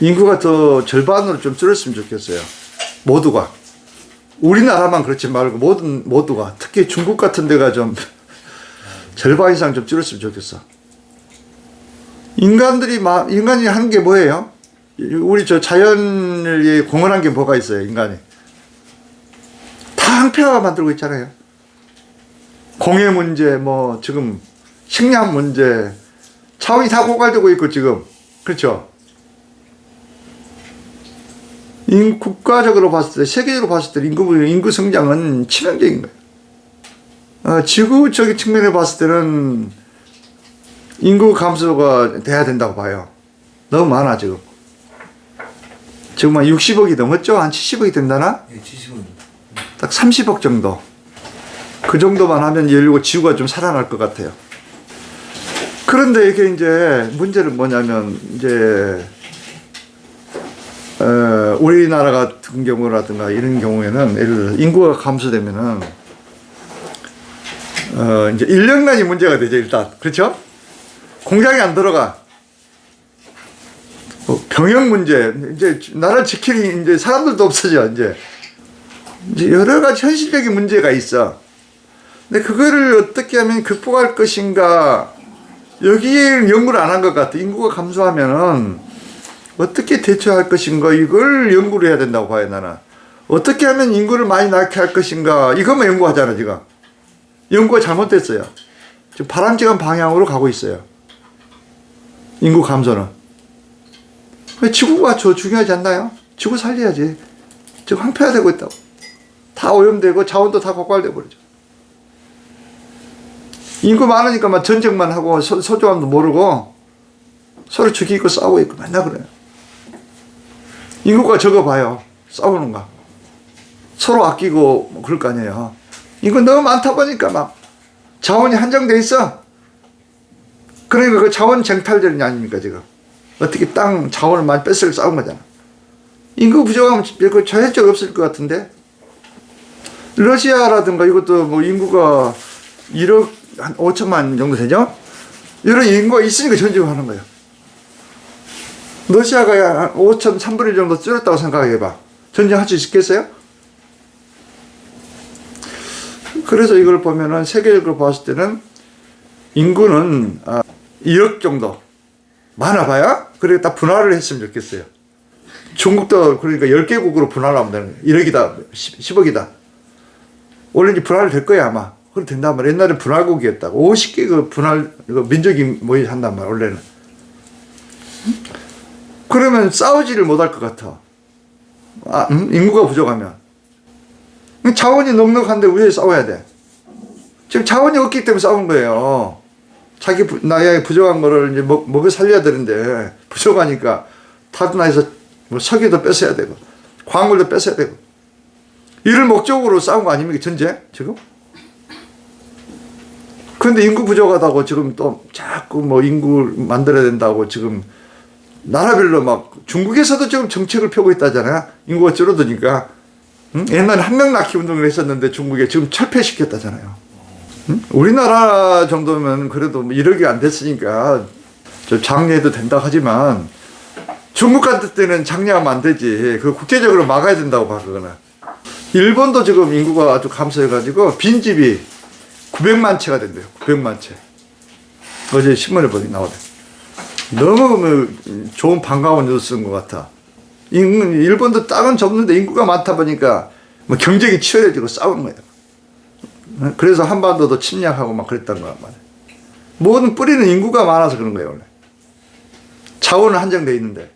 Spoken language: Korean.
인구가 더 절반으로 좀 줄었으면 좋겠어요. 모두가. 우리나라만 그렇지 말고 모든 모두가 특히 중국 같은 데가 좀 절반 이상 좀 줄었으면 좋겠어. 인간들이 마, 인간이 하는 게 뭐예요? 우리 저 자연을 위해 공헌한 게 뭐가 있어요, 인간이? 다 항폐화 만들고 있잖아요. 공해 문제, 뭐 지금 식량 문제, 차원이 다 고갈되고 있고 지금 그렇죠. 인 국가적으로 봤을 때 세계적으로 봤을 때 인구 인구 성장은 치명적인 거예요. 어, 지구적인 측면에 봤을 때는 인구 감소가 돼야 된다고 봐요. 너무 많아 지금. 지금 한 60억이 넘었죠? 한 70억이 된다나? 예, 70원. 딱 30억 정도. 그 정도만 하면 열리고 지구가 좀 살아날 것 같아요. 그런데 이게 이제 문제는 뭐냐면 이제 어, 우리나라 같은 경우라든가 이런 경우에는 예를 들어 인구가 감소되면은 어, 이제 인력난이 문제가 되죠 일단 그렇죠? 공장이 안 들어가 뭐 병역 문제 이제 나라 지킬 이제 사람들도 없어져 이제 이제 여러 가지 현실적인 문제가 있어. 근데 그거를 어떻게 하면 극복할 것인가 여기에 연구를 안 한 것 같아. 인구가 감소하면은 어떻게 대처할 것인가 이걸 연구를 해야 된다고 봐요 나는. 어떻게 하면 인구를 많이 낳게 할 것인가 이것만 연구하잖아 지금. 연구가 잘못됐어요. 지금 바람직한 방향으로 가고 있어요. 인구 감소는. 왜 지구가 저 중요하지 않나요? 지구 살려야지. 지금 황폐화되고 있다고. 다 오염되고 자원도 다 고갈돼 버리죠. 인구 많으니까 막 전쟁만 하고 소, 소중함도 모르고 서로 죽이고 싸우고 있고 맨날 그래요. 인구가 적어 봐요. 싸우는가. 서로 아끼고 뭐 그럴 거 아니에요. 인구 너무 많다 보니까 막 자원이 한정돼 있어. 그러니까 그 자원 쟁탈전이 아닙니까 지금. 어떻게 땅 자원을 많이 뺏을 싸운 거잖아. 인구 부족하면 그 자연적 없을 것 같은데. 러시아라든가 이것도 뭐 인구가 1억 한 5천만 정도 되죠? 이런 인구가 있으니까 전쟁을 하는 거예요. 러시아가 한 5천 3분의 1 정도 줄었다고 생각해봐. 전쟁할 수 있겠어요? 그래서 이걸 보면은 세계적으로 봤을 때는 인구는 아, 2억 정도 많아봐야 그래 딱 분할을 했으면 좋겠어요. 중국도 그러니까 10개국으로 분할하면 되는 거예요. 1억이다, 10, 억이다 원래 이제 분할 될 거야 아마. 그래 된단 말이야. 옛날에 분할국이었다고. 50개 그 분할 그 민족이 모여 한단 말이야 원래는. 그러면 싸우지를 못할 것 같아. 아, 음? 인구가 부족하면. 자원이 넉넉한데 왜 싸워야 돼? 지금 자원이 없기 때문에 싸우는 거예요. 자기 부, 나라에 부족한 거를 이제 먹, 먹여 살려야 되는데 부족하니까 타드나에서 뭐 석유도 뺏어야 되고 광물도 뺏어야 되고 이를 목적으로 싸운 거 아닙니까 전쟁 지금? 그런데 인구 부족하다고 지금 또 자꾸 뭐 인구 만들어야 된다고 지금 나라별로 막 중국에서도 지금 정책을 펴고 있다잖아요. 인구가 줄어드니까 응? 옛날에 한 명 낳기 운동을 했었는데 중국에 지금 철폐시켰다잖아요. 응? 우리나라 정도면 그래도 뭐 1억이 안 됐으니까 저 장려해도 된다 하지만 중국 같은 때는 장려하면 안 되지. 그 국제적으로 막아야 된다고 봐 그거는. 일본도 지금 인구가 아주 감소해가지고 빈집이 900만 채가 된대요. 900만 채. 어제 신문에 보니 나오네. 너무 뭐 좋은 반가운 뉴스인 것 같아. 인- 일본도 땅은 접는데 인구가 많다 보니까 뭐 경쟁이 치열해지고 싸우는 거예요. 그래서 한반도도 침략하고 막 그랬던 거란 말이야. 모든 뿌리는 인구가 많아서 그런 거예요, 원래. 자원은 한정돼 있는데.